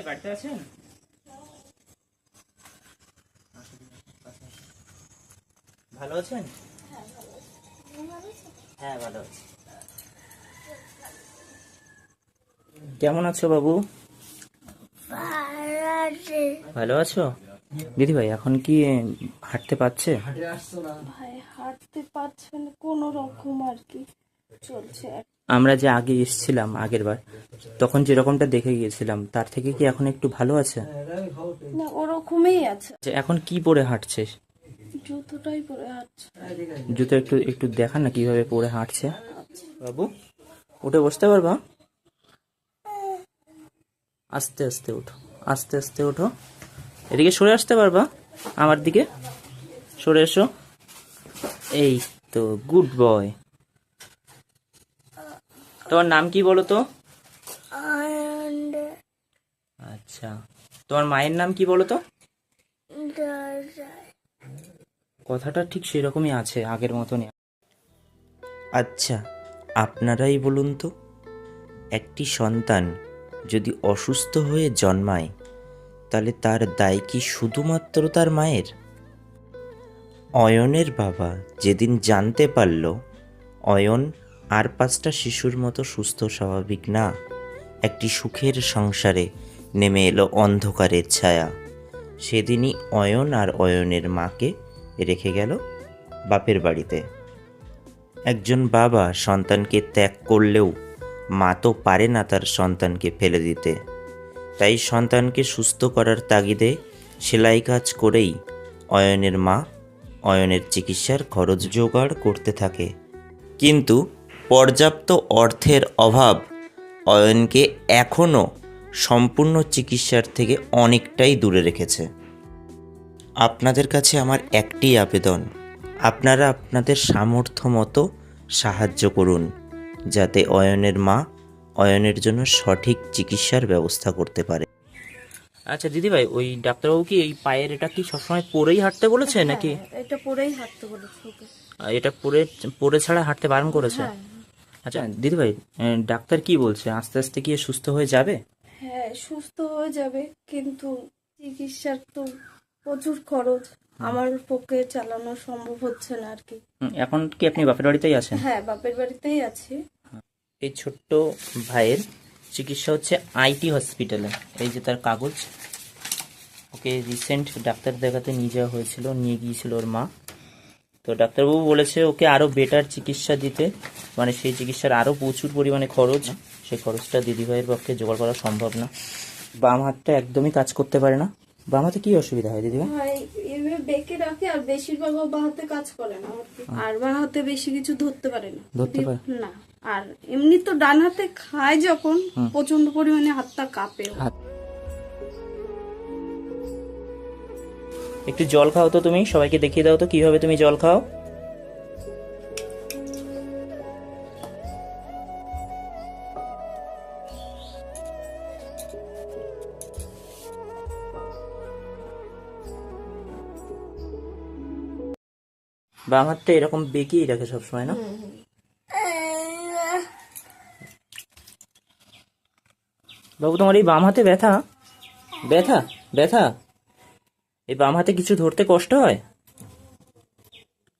ভাই বাড়িতে আছেন? ভালো আছেন? হ্যাঁ ভালো আছি। কেমন আছো বাবু? ভালো আছো? দিদি ভাই, এখন কি হাঁটতে পারছে? ভাই, হাঁটতে পারছে না, কোনো রকম আর কি চলছে আমরা যে আগে এসেছিলাম আগের বার তখন যেরকমটা দেখে গিয়েছিলাম তার থেকে কি এখন একটু ভালো আছে? না ওরকমই আছে। আচ্ছা, এখন কি পরে হাঁটছে? জুতোটাই পরে হাঁটছে। জুতো একটু একটু দেখান না কীভাবে পরে হাঁটছে। বাবু উঠে বসতে পারবা? আস্তে আস্তে উঠো আস্তে আস্তে উঠো। এদিকে সরে আসতে পারবা? আমার দিকে? সরে এসো। এই তো গুড বয়। তোমার নাম কি বলো তো? আচ্ছা। তোমার মায়ের নাম কি বলো তো? কথাটা ঠিক সেরকমই আছে আগের মতনই। আচ্ছা আপনারাই বলুন তো একটি সন্তান যদি অসুস্থ হয়ে জন্মায় তাহলে তার দায় কি শুধুমাত্র তার মায়ের? অয়নের বাবা যেদিন জানতে পারল অয়ন আর পাঁচটা শিশুর মতো সুস্থ, স্বাভাবিক না? একটি সুখের সংসারে নেমে এলো অন্ধকারের ছায়া। সেদিনই অয়ন আর অয়নের মাকে রেখে গেল বাপের বাড়িতে। একজন বাবা সন্তানকে ত্যাগ করলেও মা তো পারে না তার সন্তানকে ফেলে দিতে। তাই সন্তানকে সুস্থ করার তাগিদে সেলাই কাজ করেই অয়নের মা অয়নের চিকিৎসার খরচ জোগাড় করতে থাকে। কিন্তু পর্যাপ্ত অর্থের অভাব। অয়নকে এখনও সম্পূর্ণ চিকিৎসার থেকে অনেকটাই দূরে রেখেছে। আপনাদের কাছে আমার একটি আবেদন। আপনারা আপনাদের সামর্থ্য মতো সাহায্য করুন যাতে অয়নের মা অয়নের জন্য সঠিক চিকিৎসার ব্যবস্থা করতে পারে। আচ্ছা দিদি ভাই ওই ডাক্তারবাবু কি এই পায়ের এটা কি সবসময় পরেই হাঁটতে বলেছে নাকি? হ্যাঁ, এটা পরেই হাঁটতে বলেছে ওকে। এটা পরে পরে ছাড়া হাঁটতে বারণ করেছে? হ্যাঁ আচ্ছা দিদি ভাই ডাক্তার কি বলছে? আস্তে আস্তে কি সুস্থ হয়ে যাবে? হ্যাঁ সুস্থ হয়ে যাবে কিন্তু চিকিৎসার তো প্রচুর খরচ। আমার পক্ষে চালানো সম্ভব হচ্ছে না আর কি। এখন কি আপনি বাপের বাড়িতেই আছেন? হ্যাঁ বাপের বাড়িতেই আছি। এই ছোট্ট ভাইয়ের চিকিৎসা হচ্ছে আইটি হসপিটালে। এই যে তার কাগজ ওকে রিসেন্ট ডাক্তার দেখাতে নিয়ে যাওয়া হয়েছিল নিয়ে গিয়েছিল ওর মা। তো ডাক্তারবাবু বলেছে ওকে আরও বেটার চিকিৎসা দিতে। মানে সেই চিকিৎসার আরও প্রচুর পরিমাণে খরচ। সেই খরচটা দিদিভাইয়ের পক্ষে জোগাড় করা সম্ভব না। বাম হাতটা একদমই কাজ করতে পারে না। বাম হাতে কি অসুবিধা হয় দিদিভাই বেঁকে রাখে আর বেশিরভাগ বাঁ হাতে কাজ করে না। আর বাঁ হাতে বেশি কিছু ধরতে পারে না। ধরতে পারে? না। আর এমনি তো ডান হাতে খায় যখন প্রচণ্ড পরিমাণে হাতটা কাঁপে। একটু জল খাও তো তুমি সবাইকে দেখিয়ে দাও তো কীভাবে তুমি জল খাও। বাম হাতটা এরকম বেঁকিয়ে রাখে সবসময় না? বাবু তোমার এই বাম হাতে ব্যথা? ব্যথা? ব্যথা? এই বাম হাতে কিছু ধরতে কষ্ট হয়?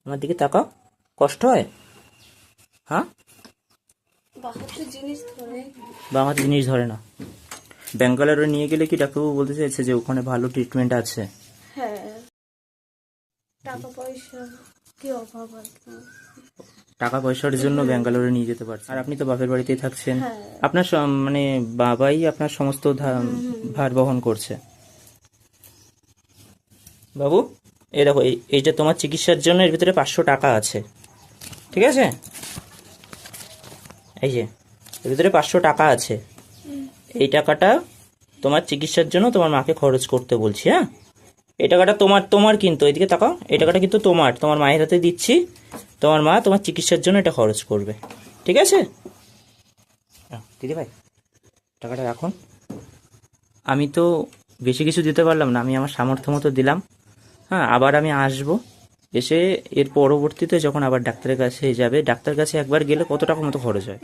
আমার দিকে তাকাও। কষ্ট হয়? হ্যাঁ? বাঁ হাতে জিনিস ধরে। বাম হাতে জিনিস ধরে না। ব্যাঙ্গালোরে নিয়ে গেলে কি ডাক্তারবাবু বলতে চাইছে যে ওখানে ভালো ট্রিটমেন্ট আছে? হ্যাঁ। টাকা পয়সা। কি অভাব আর কি? টাকা পয়সার জন্য ব্যাঙ্গালোরে নিয়ে যেতে পারছে আর আপনি তো বাপের বাড়িতেই থাকছেন। হ্যাঁ। আপনার সম- মানে বাবাই আপনার সমস্ত ধা- ভার বহন করছে। বাবু এই দেখো এই এই যে তোমার চিকিৎসার জন্য এর ভিতরে পাঁচশো টাকা আছে। ঠিক আছে? এই যে এর ভিতরে পাঁচশো টাকা আছে। এই টাকাটা তোমার চিকিৎসার জন্য তোমার মাকে খরচ করতে বলছি হ্যাঁ? এই টাকাটা তোমার তোমার কিন্তু এদিকে তাকাও এই টাকাটা কিন্তু তোমার তোমার মায়ের হাতে দিচ্ছি। তোমার মা তোমার চিকিৎসার জন্য এটা খরচ করবে। ঠিক আছে? দিদি ভাই টাকাটা রাখুন। আমি তো বেশি কিছু দিতে পারলাম না আমি আমার সামর্থ্য মতো দিলাম। হ্যাঁ আবার আমি আসব। এসে এর পরবর্তীতে যখন আবার ডাক্তারের কাছে যাবে ডাক্তার কাছে একবার গেলে কত টাকা মতো খরচ হয়।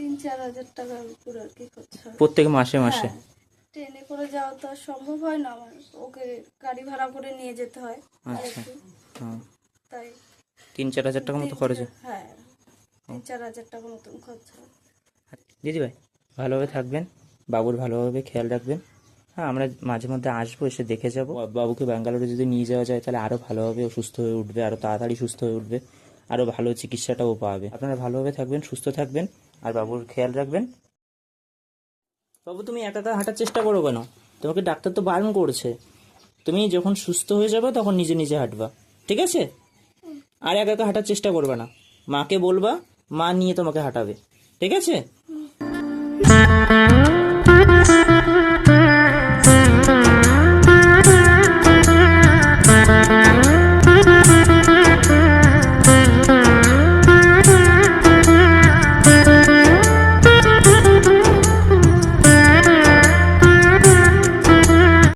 প্রত্যেক মাসে মাসে। হ্যাঁ, ট্রেনে করে যাওয়া তো আর সম্ভব হয় না আমার ওকে গাড়ি ভাড়া করে নিয়ে যেতে হয় আচ্ছা। হ্যাঁ। তাই তিন চার হাজার টাকা মতো খরচ হয়। হ্যাঁ তিন চার হাজার টাকা মতন খরচা দিদি ভাই ভালোভাবে থাকবেন বাবুর ভালোভাবে খেয়াল রাখবেন। হ্যাঁ আমরা মাঝে মধ্যে আসব এসে দেখে যাব। বাবুকে ব্যাঙ্গালোরে যদি নিয়ে যাওয়া যায় তাহলে আরও ভালোভাবে ও সুস্থ হয়ে উঠবে আরও তাড়াতাড়ি সুস্থ হয়ে উঠবে আরও ভালো চিকিৎসাটাও পাবে। আপনারা ভালোভাবে থাকবেন সুস্থ থাকবেন আর বাবুর খেয়াল রাখবেন। বাবু, তুমি একা একা হাঁটার চেষ্টা করো কেন? তোমাকে ডাক্তার তো বারণ করছে। তুমি যখন সুস্থ হয়ে যাবে, তখন নিজে নিজে হাঁটবা। ঠিক আছে? আর একা একা হাঁটার চেষ্টা করবে না। মাকে বলবা, মা নিয়ে তোমাকে হাঁটাবে। ঠিক আছে?